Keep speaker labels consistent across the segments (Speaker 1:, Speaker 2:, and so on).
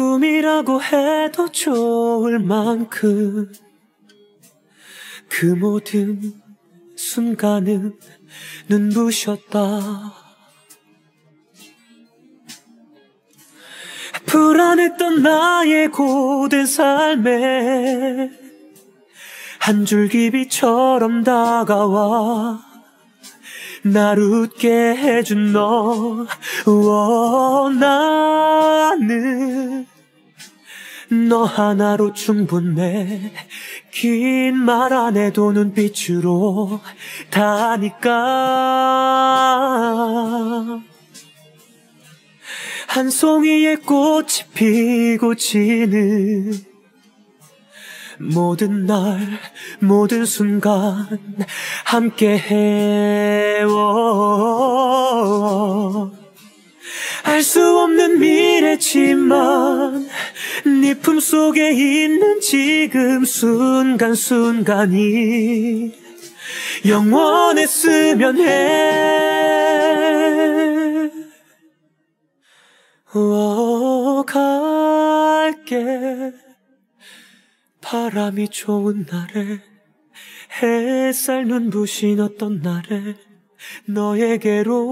Speaker 1: 꿈이라고 해도 좋을 만큼 그 모든 순간은 눈부셨다. 불안했던 나의 고된 삶에 한 줄기 빛처럼 다가와 날 웃게 해준 너 어, 나는 너 하나로 충분해. 긴 말 안 해도 눈빛으로 다니까. 한 송이의 꽃이 피고 지는 모든 날 모든 순간 함께 해워. 알 수 없는 미래지만 네 품속에 있는 지금 순간순간이 영원했으면 해. 어, 갈게. 바람이 좋은 날에 햇살 눈부신 어떤 날에 너에게로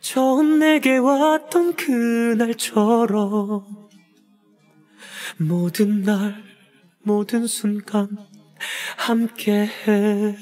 Speaker 1: 처음 내게 왔던 그날처럼 모든 날 모든 순간 함께해